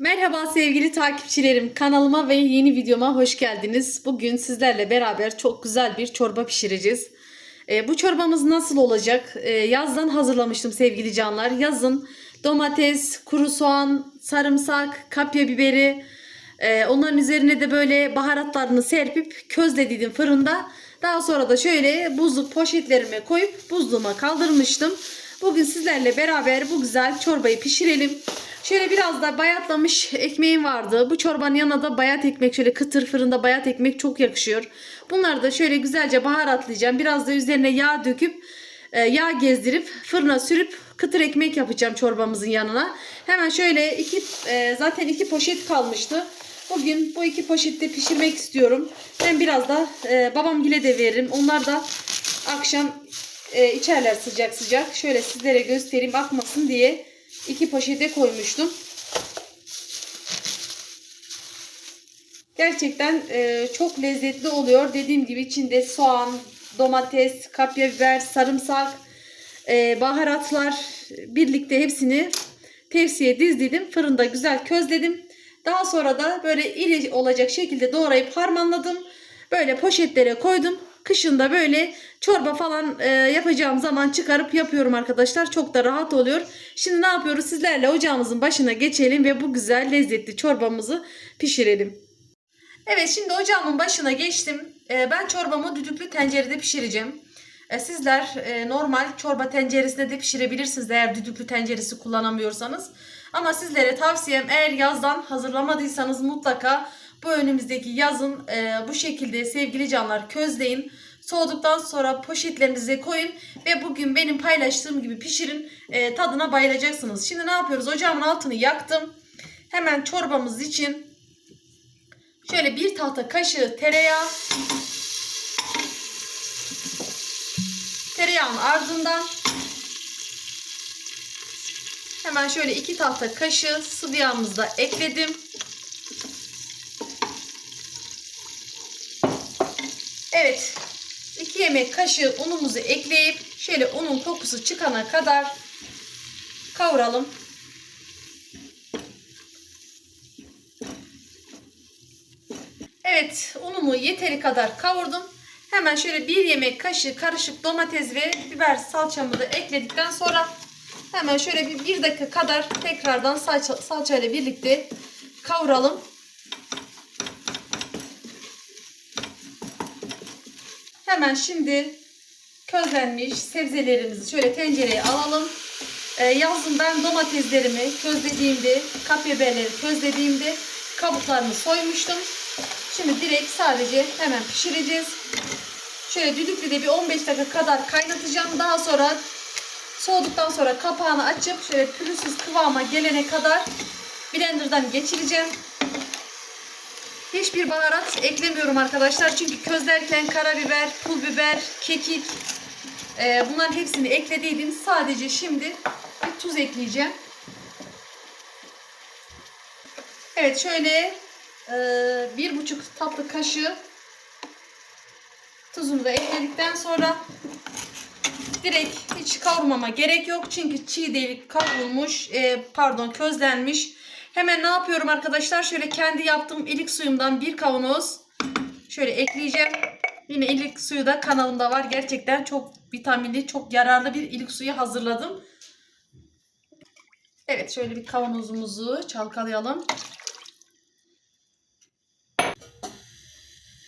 Merhaba sevgili takipçilerim. Kanalıma ve yeni videoma hoş geldiniz. Bugün sizlerle beraber çok güzel bir çorba pişireceğiz. Ee, bu çorbamız nasıl olacak? Ee, yazdan hazırlamıştım sevgili canlar. Yazın domates, kuru soğan, sarımsak, kapya biberi, e, onların üzerine de böyle baharatlarını serpip közlediydim fırında. Daha sonra da şöyle buzluk poşetlerime koyup buzluğuma kaldırmıştım. Bugün sizlerle beraber bu güzel çorbayı pişirelim. Şöyle biraz da bayatlamış ekmeğim vardı. Bu çorbanın yanına da bayat ekmek şöyle kıtır fırında bayat ekmek çok yakışıyor. Bunları da şöyle güzelce baharatlayacağım. Biraz da üzerine yağ döküp e, yağ gezdirip fırına sürüp kıtır ekmek yapacağım çorbamızın yanına. Hemen şöyle iki e, zaten iki poşet kalmıştı. Bugün bu iki poşette pişirmek istiyorum. Ben biraz da e, babamgile de veririm. Onlar da akşam e, içerler sıcak sıcak. Şöyle sizlere göstereyim akmasın diye iki poşete koymuştum. Gerçekten e, çok lezzetli oluyor. Dediğim gibi içinde soğan, domates, kapya biber, sarımsak, e, baharatlar birlikte hepsini tepsiye dizdim. Fırında güzel közledim. Daha sonra da böyle iri olacak şekilde doğrayıp harmanladım. Böyle poşetlere koydum. Kışında böyle çorba falan e, yapacağım zaman çıkarıp yapıyorum arkadaşlar. Çok da rahat oluyor. Şimdi ne yapıyoruz? Sizlerle ocağımızın başına geçelim ve bu güzel lezzetli çorbamızı pişirelim. Evet şimdi ocağımın başına geçtim. E, ben çorbamı düdüklü tencerede pişireceğim. E, sizler e, normal çorba tenceresinde de pişirebilirsiniz eğer düdüklü tenceresi kullanamıyorsanız. Ama sizlere tavsiyem eğer yazdan hazırlamadıysanız mutlaka bu önümüzdeki yazın e, bu şekilde sevgili canlar közleyin. Soğuduktan sonra poşetlerinize koyun ve bugün benim paylaştığım gibi pişirin. E, tadına bayılacaksınız. Şimdi ne yapıyoruz? Ocağımın altını yaktım. Hemen çorbamız için şöyle bir tahta kaşığı tereyağı tereyağın ardından hemen şöyle iki tahta kaşığı sıvı yağımızı da ekledim. Evet. 2 yemek kaşığı unumuzu ekleyip şöyle unun kokusu çıkana kadar kavuralım. Evet, unumu yeteri kadar kavurdum. Hemen şöyle bir yemek kaşığı karışık domates ve biber salçamı da ekledikten sonra hemen şöyle bir, bir dakika kadar tekrardan salça, salça ile birlikte kavuralım. Hemen şimdi közlenmiş sebzelerimizi şöyle tencereye alalım. Ee, yazın ben domateslerimi közlediğimde, kapya közlediğimde kabuklarını soymuştum. Şimdi direkt sadece hemen pişireceğiz. Şöyle düdüklüde bir 15 dakika kadar kaynatacağım. Daha sonra soğuduktan sonra kapağını açıp şöyle pürüzsüz kıvama gelene kadar blenderdan geçireceğim. Hiçbir baharat eklemiyorum arkadaşlar. Çünkü közlerken karabiber, pul biber, kekik e, bunların hepsini eklediydim. Sadece şimdi bir tuz ekleyeceğim. Evet şöyle e, bir buçuk tatlı kaşığı tuzunu da ekledikten sonra direkt hiç kavurmama gerek yok. Çünkü çiğ değil kavrulmuş e, pardon közlenmiş. Hemen ne yapıyorum arkadaşlar? Şöyle kendi yaptığım ilik suyumdan bir kavanoz şöyle ekleyeceğim. Yine ilik suyu da kanalımda var. Gerçekten çok vitaminli, çok yararlı bir ilik suyu hazırladım. Evet şöyle bir kavanozumuzu çalkalayalım.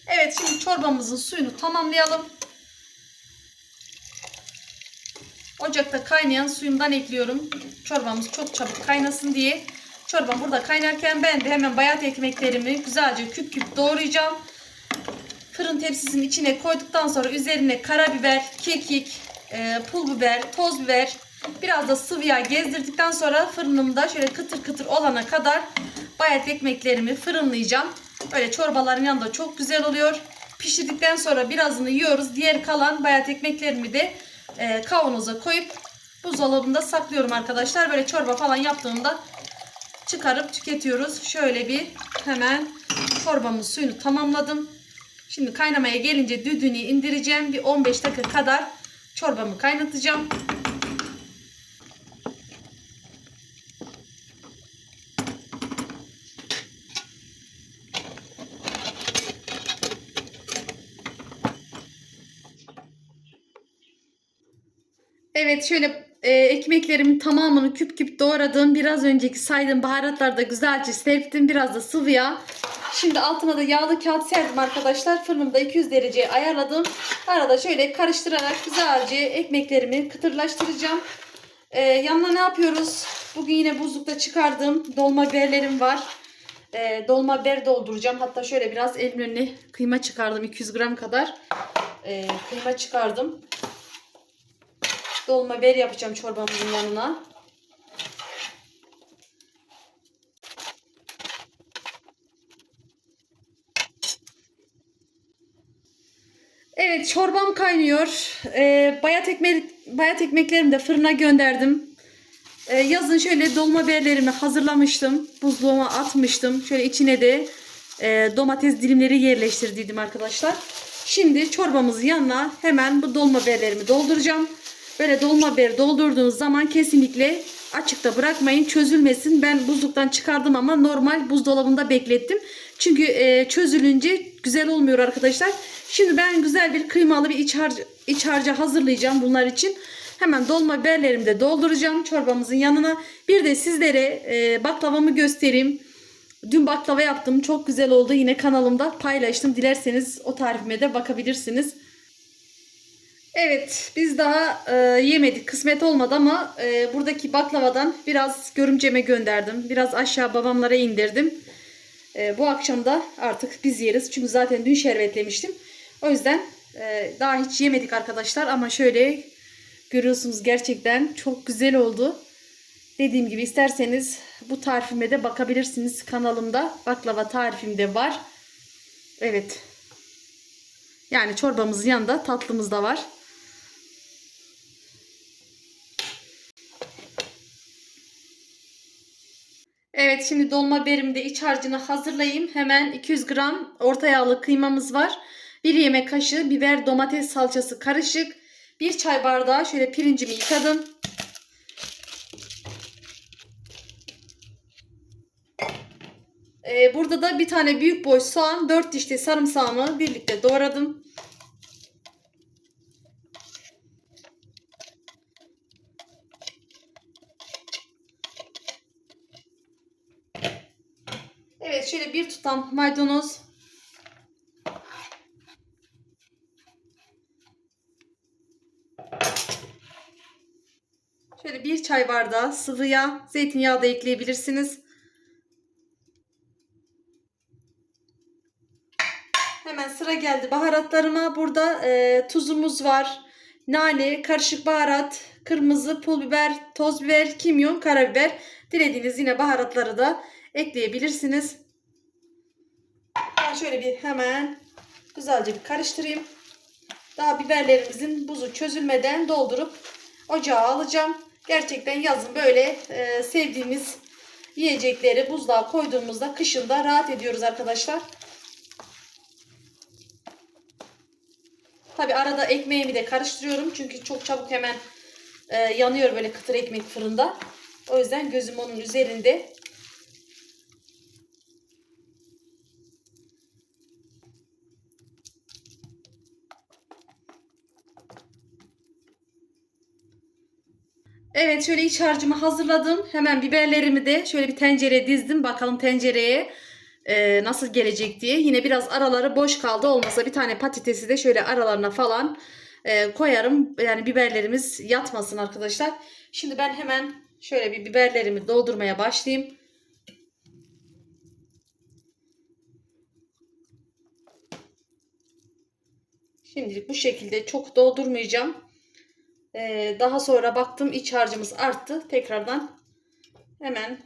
Evet şimdi çorbamızın suyunu tamamlayalım. Ocakta kaynayan suyumdan ekliyorum. Çorbamız çok çabuk kaynasın diye. Çorbam burada kaynarken ben de hemen bayat ekmeklerimi güzelce küp küp doğrayacağım. Fırın tepsisinin içine koyduktan sonra üzerine karabiber, kekik, e, pul biber, toz biber, biraz da sıvı yağ gezdirdikten sonra fırınımda şöyle kıtır kıtır olana kadar bayat ekmeklerimi fırınlayacağım. Böyle çorbaların yanında çok güzel oluyor. Pişirdikten sonra birazını yiyoruz. Diğer kalan bayat ekmeklerimi de e, kavanoza koyup buzdolabında saklıyorum arkadaşlar. Böyle çorba falan yaptığımda çıkarıp tüketiyoruz. Şöyle bir hemen çorbamın suyunu tamamladım. Şimdi kaynamaya gelince düdüğünü indireceğim. Bir 15 dakika kadar çorbamı kaynatacağım. Evet şöyle e, ekmeklerimin tamamını küp küp doğradım. Biraz önceki saydığım baharatları da güzelce serptim. Biraz da sıvı yağ. Şimdi altına da yağlı kağıt serdim arkadaşlar. Fırınımda 200 dereceye ayarladım. Arada şöyle karıştırarak güzelce ekmeklerimi kıtırlaştıracağım. E, yanına ne yapıyoruz? Bugün yine buzlukta çıkardığım dolma biberlerim var. E, dolma biber dolduracağım. Hatta şöyle biraz elimin önüne kıyma çıkardım. 200 gram kadar e, kıyma çıkardım. Dolma biber yapacağım çorbamızın yanına. Evet çorbam kaynıyor. Ee, bayat, ekmek, bayat ekmeklerimi de fırına gönderdim. Ee, yazın şöyle dolma biberlerimi hazırlamıştım. Buzluğuma atmıştım. Şöyle içine de e, domates dilimleri yerleştirdiydim arkadaşlar. Şimdi çorbamızın yanına hemen bu dolma biberlerimi dolduracağım. Böyle dolma biber doldurduğunuz zaman kesinlikle açıkta bırakmayın. Çözülmesin. Ben buzluktan çıkardım ama normal buzdolabında beklettim. Çünkü e, çözülünce güzel olmuyor arkadaşlar. Şimdi ben güzel bir kıymalı bir iç, harcı, iç harcı hazırlayacağım bunlar için. Hemen dolma biberlerimi de dolduracağım çorbamızın yanına. Bir de sizlere e, baklavamı göstereyim. Dün baklava yaptım. Çok güzel oldu. Yine kanalımda paylaştım. Dilerseniz o tarifime de bakabilirsiniz. Evet biz daha e, yemedik. Kısmet olmadı ama e, buradaki baklavadan biraz görümceme gönderdim. Biraz aşağı babamlara indirdim. E, bu akşam da artık biz yeriz. Çünkü zaten dün şerbetlemiştim. O yüzden e, daha hiç yemedik arkadaşlar. Ama şöyle görüyorsunuz gerçekten çok güzel oldu. Dediğim gibi isterseniz bu tarifime de bakabilirsiniz. Kanalımda baklava tarifim de var. Evet. Yani çorbamızın yanında tatlımız da var. Evet şimdi dolma biberimde iç harcını hazırlayayım. Hemen 200 gram orta yağlı kıymamız var. 1 yemek kaşığı biber domates salçası karışık. 1 çay bardağı şöyle pirincimi yıkadım. Ee, burada da bir tane büyük boy soğan, 4 dişli sarımsağımı birlikte doğradım. Evet şöyle bir tutam maydanoz. Şöyle bir çay bardağı sıvı yağ, zeytinyağı da ekleyebilirsiniz. Hemen sıra geldi baharatlarıma. Burada e, tuzumuz var. Nane, karışık baharat, kırmızı pul biber, toz biber, kimyon, karabiber. Dilediğiniz yine baharatları da ekleyebilirsiniz. Ben şöyle bir hemen güzelce bir karıştırayım. Daha biberlerimizin buzu çözülmeden doldurup ocağa alacağım. Gerçekten yazın böyle e, sevdiğimiz yiyecekleri buzluğa koyduğumuzda kışında rahat ediyoruz arkadaşlar. Tabi arada ekmeğimi de karıştırıyorum. Çünkü çok çabuk hemen e, yanıyor böyle kıtır ekmek fırında. O yüzden gözüm onun üzerinde. Evet şöyle iç harcımı hazırladım. Hemen biberlerimi de şöyle bir tencereye dizdim. Bakalım tencereye e, nasıl gelecek diye. Yine biraz araları boş kaldı. Olmasa bir tane patatesi de şöyle aralarına falan e, koyarım. Yani biberlerimiz yatmasın arkadaşlar. Şimdi ben hemen şöyle bir biberlerimi doldurmaya başlayayım. Şimdilik bu şekilde çok doldurmayacağım. Ee, daha sonra baktım iç harcımız arttı. Tekrardan hemen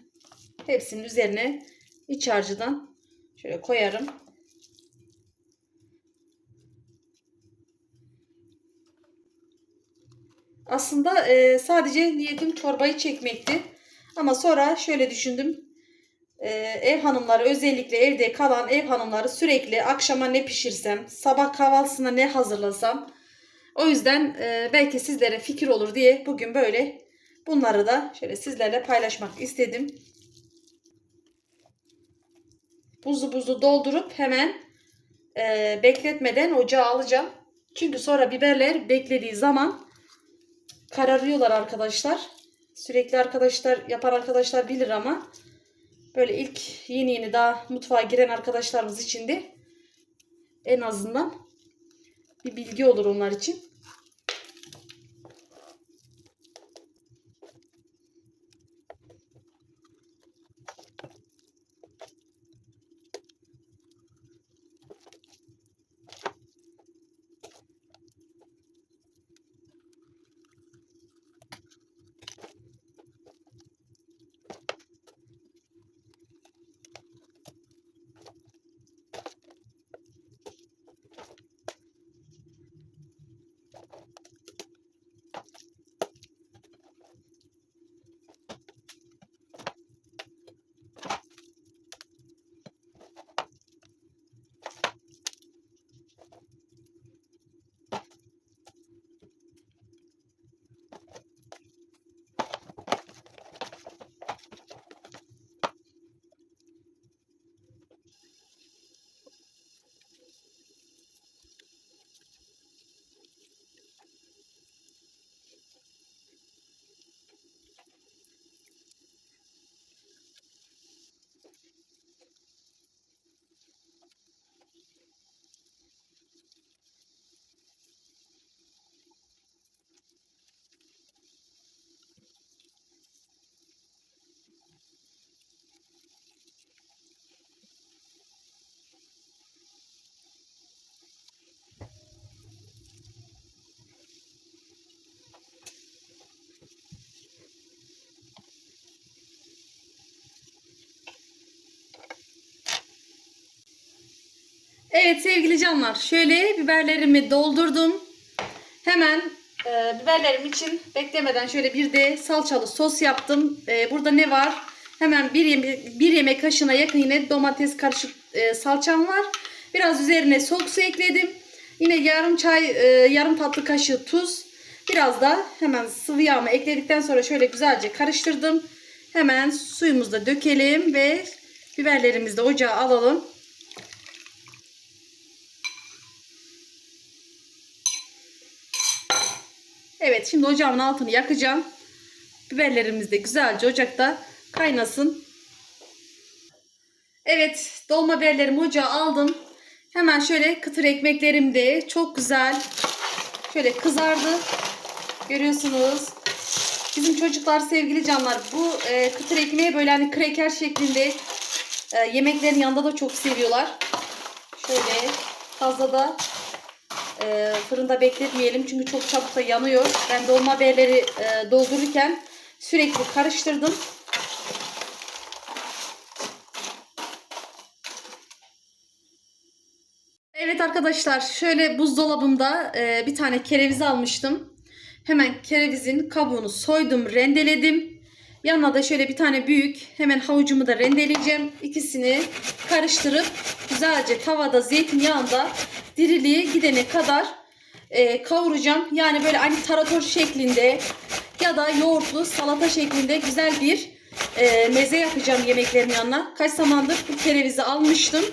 hepsinin üzerine iç harcıdan şöyle koyarım. Aslında e, sadece niyetim çorbayı çekmekti. Ama sonra şöyle düşündüm. E, ev hanımları özellikle evde kalan ev hanımları sürekli akşama ne pişirsem, sabah kahvaltısına ne hazırlasam. O yüzden e, belki sizlere fikir olur diye bugün böyle bunları da şöyle sizlerle paylaşmak istedim. Buzlu buzlu doldurup hemen e, bekletmeden ocağa alacağım. Çünkü sonra biberler beklediği zaman kararıyorlar arkadaşlar. Sürekli arkadaşlar yapan arkadaşlar bilir ama böyle ilk yeni yeni daha mutfağa giren arkadaşlarımız için de en azından bir bilgi olur onlar için. Evet sevgili canlar şöyle biberlerimi doldurdum. Hemen e, biberlerim için beklemeden şöyle bir de salçalı sos yaptım. E, burada ne var? Hemen bir, yeme bir yemek kaşığına yakın yine domates karışık e, salçam var. Biraz üzerine soğuk su ekledim. Yine yarım çay e, yarım tatlı kaşığı tuz. Biraz da hemen sıvı yağımı ekledikten sonra şöyle güzelce karıştırdım. Hemen suyumuzu da dökelim ve biberlerimizi de ocağa alalım. Şimdi ocağımın altını yakacağım. Biberlerimiz de güzelce ocakta kaynasın. Evet dolma biberlerimi ocağa aldım. Hemen şöyle kıtır ekmeklerim de çok güzel şöyle kızardı. Görüyorsunuz. Bizim çocuklar sevgili canlar bu e, kıtır ekmeği böyle hani kreker şeklinde e, yemeklerin yanında da çok seviyorlar. Şöyle fazla da e, fırında bekletmeyelim çünkü çok çabuk da yanıyor. Ben dolma biberleri e, doldururken sürekli karıştırdım. Evet arkadaşlar şöyle buzdolabımda e, bir tane kereviz almıştım. Hemen kerevizin kabuğunu soydum, rendeledim. Yanına da şöyle bir tane büyük hemen havucumu da rendeleyeceğim. İkisini karıştırıp güzelce tavada zeytinyağında diriliğe gidene kadar e, kavuracağım. Yani böyle hani tarator şeklinde ya da yoğurtlu salata şeklinde güzel bir e, meze yapacağım yemeklerin yanına. Kaç zamandır bu kerevizi almıştım.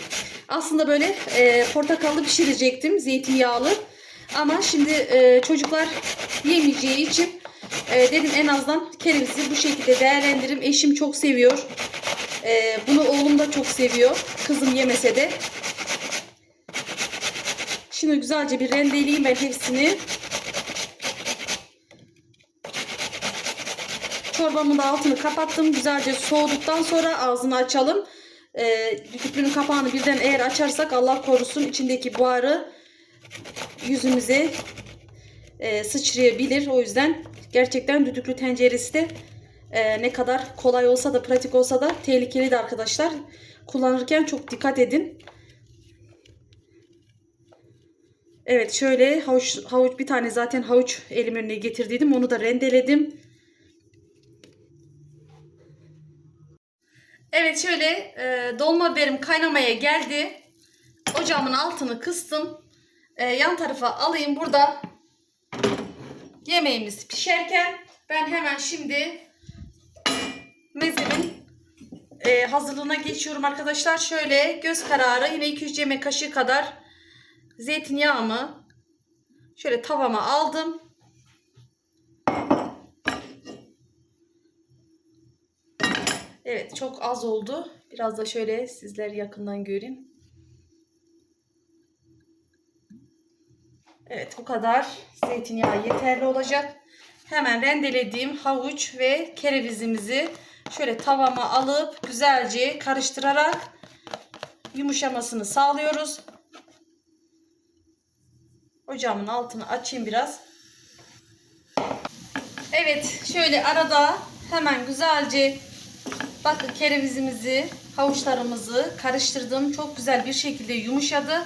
Aslında böyle e, portakallı pişirecektim zeytinyağlı. Ama şimdi e, çocuklar yemeyeceği için e, dedim en azından kerevizi bu şekilde değerlendiririm. Eşim çok seviyor. E, bunu oğlum da çok seviyor. Kızım yemese de. Şimdi güzelce bir rendeleyeyim ben hepsini. Çorbamın da altını kapattım. Güzelce soğuduktan sonra ağzını açalım. E, düdüklünün kapağını birden eğer açarsak Allah korusun içindeki buharı yüzümüze e, sıçrayabilir. O yüzden gerçekten düdüklü tenceresi de e, ne kadar kolay olsa da pratik olsa da tehlikeli de arkadaşlar. Kullanırken çok dikkat edin. Evet şöyle havuç, havuç bir tane zaten havuç elim önüne getirdiydim. Onu da rendeledim. Evet şöyle e, dolma biberim kaynamaya geldi. Ocağımın altını kıstım. E, yan tarafa alayım. Burada yemeğimiz pişerken ben hemen şimdi mezemin e, hazırlığına geçiyorum arkadaşlar. Şöyle göz kararı yine 200 yemek kaşığı kadar zeytinyağımı şöyle tavama aldım. Evet çok az oldu. Biraz da şöyle sizler yakından göreyim. Evet bu kadar zeytinyağı yeterli olacak. Hemen rendelediğim havuç ve kerevizimizi şöyle tavama alıp güzelce karıştırarak yumuşamasını sağlıyoruz. Ocağımın altını açayım biraz. Evet şöyle arada hemen güzelce bakın kerevizimizi havuçlarımızı karıştırdım. Çok güzel bir şekilde yumuşadı.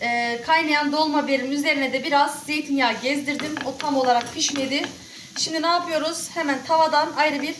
Ee, kaynayan dolma biberin üzerine de biraz zeytinyağı gezdirdim. O tam olarak pişmedi. Şimdi ne yapıyoruz? Hemen tavadan ayrı bir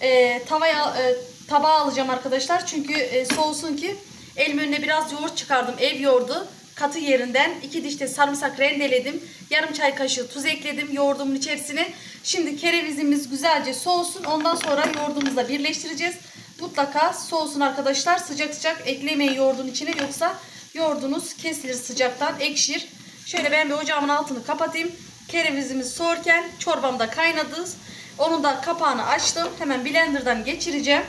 e, tavaya e, tabağa alacağım arkadaşlar. Çünkü e, soğusun ki elim önüne biraz yoğurt çıkardım. Ev yoğurdu. Katı yerinden iki diş de sarımsak rendeledim. Yarım çay kaşığı tuz ekledim yoğurdumun içerisine. Şimdi kerevizimiz güzelce soğusun. Ondan sonra yoğurdumuzla birleştireceğiz. Mutlaka soğusun arkadaşlar. Sıcak sıcak eklemeyin yoğurdun içine yoksa yoğurdunuz kesilir sıcaktan ekşir. Şöyle ben bir ocağımın altını kapatayım. Kerevizimiz soğurken çorbam da kaynadı. Onun da kapağını açtım. Hemen blenderdan geçireceğim.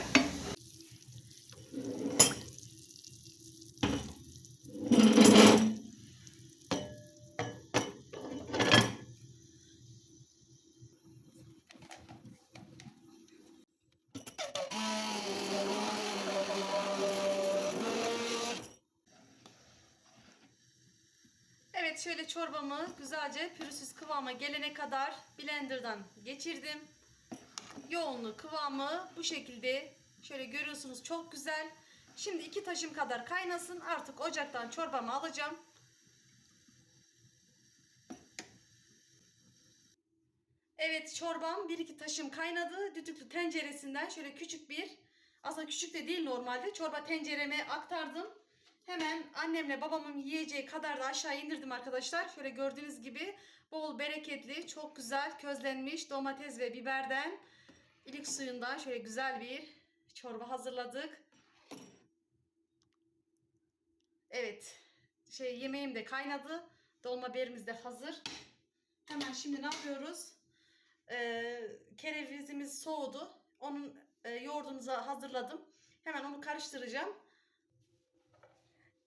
Evet şöyle çorbamı güzelce pürüzsüz kıvama gelene kadar blenderdan geçirdim. Yoğunluğu kıvamı bu şekilde şöyle görüyorsunuz çok güzel. Şimdi iki taşım kadar kaynasın artık ocaktan çorbamı alacağım. Evet çorbam bir iki taşım kaynadı. Düdüklü tenceresinden şöyle küçük bir aslında küçük de değil normalde çorba tencereme aktardım. Hemen annemle babamın yiyeceği kadar da aşağı indirdim arkadaşlar. Şöyle gördüğünüz gibi bol bereketli, çok güzel közlenmiş domates ve biberden ilik suyundan şöyle güzel bir çorba hazırladık. Evet. Şey yemeğim de kaynadı. Dolma biberimiz de hazır. Hemen şimdi ne yapıyoruz? Ee, kerevizimiz soğudu. Onun e, yoğurdunuzu hazırladım. Hemen onu karıştıracağım.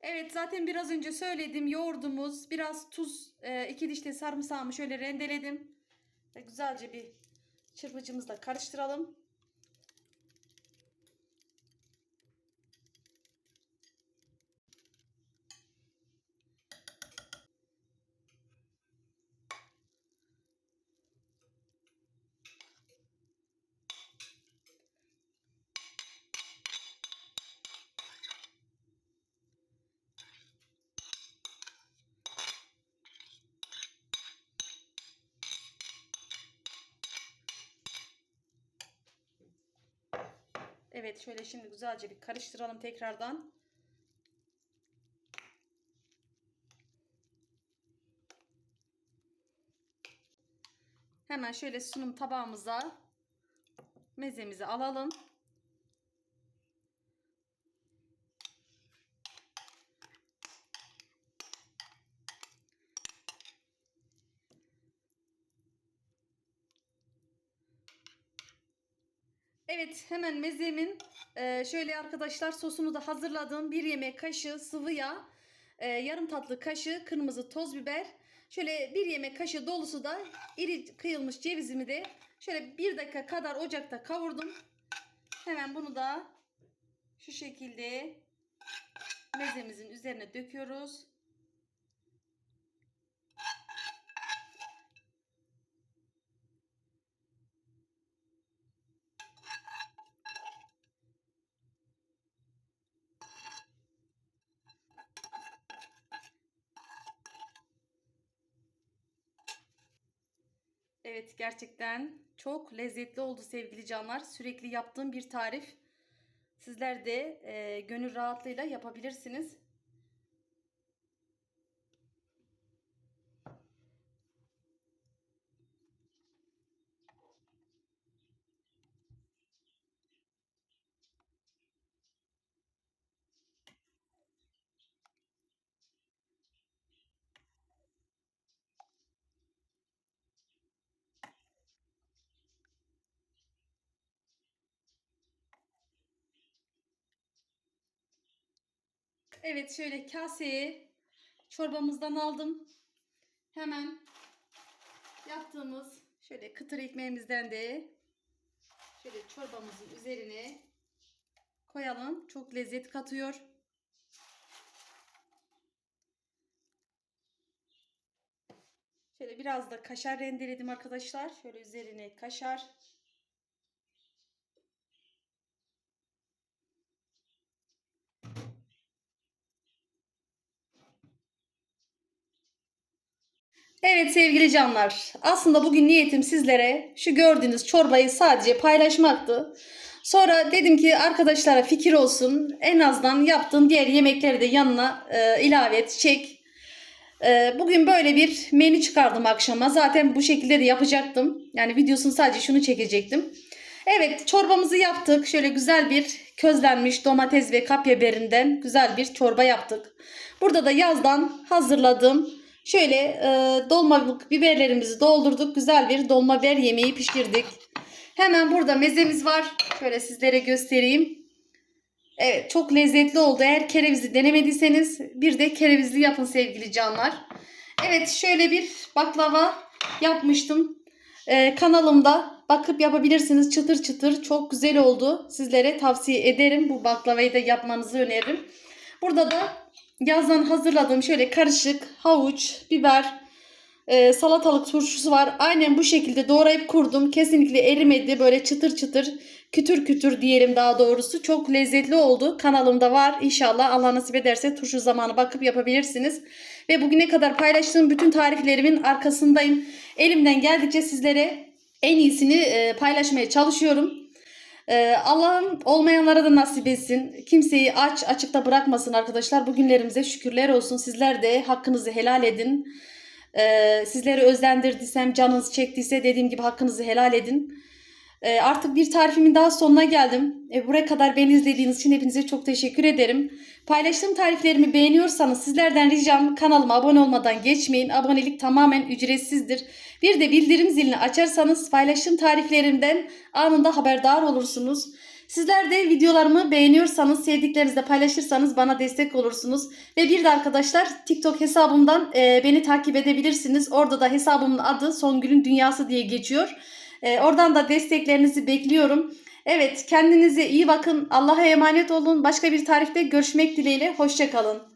Evet zaten biraz önce söyledim yoğurdumuz biraz tuz e, iki dişte sarımsağımı şöyle rendeledim. Güzelce bir çırpıcımızla karıştıralım. Evet şöyle şimdi güzelce bir karıştıralım tekrardan. Hemen şöyle sunum tabağımıza mezemizi alalım. Evet hemen mezemin e, şöyle arkadaşlar sosunu da hazırladım. Bir yemek kaşığı sıvı yağ, e, yarım tatlı kaşığı kırmızı toz biber. Şöyle bir yemek kaşığı dolusu da iri kıyılmış cevizimi de şöyle bir dakika kadar ocakta kavurdum. Hemen bunu da şu şekilde mezemizin üzerine döküyoruz. Gerçekten çok lezzetli oldu sevgili canlar. Sürekli yaptığım bir tarif. Sizler de e, gönül rahatlığıyla yapabilirsiniz. Evet şöyle kaseye çorbamızdan aldım. Hemen yaptığımız şöyle kıtır ekmeğimizden de şöyle çorbamızın üzerine koyalım. Çok lezzet katıyor. Şöyle biraz da kaşar rendeledim arkadaşlar. Şöyle üzerine kaşar. Evet sevgili canlar. Aslında bugün niyetim sizlere şu gördüğünüz çorbayı sadece paylaşmaktı. Sonra dedim ki arkadaşlara fikir olsun. En azından yaptığın diğer yemekleri de yanına e, ilave et, çek. E, bugün böyle bir menü çıkardım akşama. Zaten bu şekilde de yapacaktım. Yani videosunu sadece şunu çekecektim. Evet çorbamızı yaptık. Şöyle güzel bir közlenmiş domates ve kapya biberinden güzel bir çorba yaptık. Burada da yazdan hazırladığım şöyle e, dolma biberlerimizi doldurduk. Güzel bir dolma biber yemeği pişirdik. Hemen burada mezemiz var. Şöyle sizlere göstereyim. Evet çok lezzetli oldu. Eğer kerevizli denemediyseniz bir de kerevizli yapın sevgili canlar. Evet şöyle bir baklava yapmıştım. Ee, kanalımda bakıp yapabilirsiniz. Çıtır çıtır çok güzel oldu. Sizlere tavsiye ederim. Bu baklavayı da yapmanızı öneririm. Burada da yazdan hazırladığım şöyle karışık havuç, biber, e, salatalık turşusu var. Aynen bu şekilde doğrayıp kurdum. Kesinlikle erimedi. Böyle çıtır çıtır, kütür kütür diyelim daha doğrusu. Çok lezzetli oldu. Kanalımda var. İnşallah Allah nasip ederse turşu zamanı bakıp yapabilirsiniz. Ve bugüne kadar paylaştığım bütün tariflerimin arkasındayım. Elimden geldikçe sizlere en iyisini e, paylaşmaya çalışıyorum. Ee, Allah'ım olmayanlara da nasip etsin. Kimseyi aç açıkta bırakmasın arkadaşlar. Bugünlerimize şükürler olsun. Sizler de hakkınızı helal edin. Ee, sizleri özlendirdiysem, canınız çektiyse dediğim gibi hakkınızı helal edin. Ee, artık bir tarifimin daha sonuna geldim. Ee, buraya kadar beni izlediğiniz için hepinize çok teşekkür ederim. Paylaştığım tariflerimi beğeniyorsanız sizlerden ricam kanalıma abone olmadan geçmeyin. Abonelik tamamen ücretsizdir. Bir de bildirim zilini açarsanız paylaştığım tariflerimden anında haberdar olursunuz. Sizler de videolarımı beğeniyorsanız, sevdiklerinizle paylaşırsanız bana destek olursunuz. Ve bir de arkadaşlar TikTok hesabımdan e, beni takip edebilirsiniz. Orada da hesabımın adı Songül'ün Dünyası diye geçiyor. E, oradan da desteklerinizi bekliyorum. Evet kendinize iyi bakın. Allah'a emanet olun. Başka bir tarifte görüşmek dileğiyle. Hoşçakalın.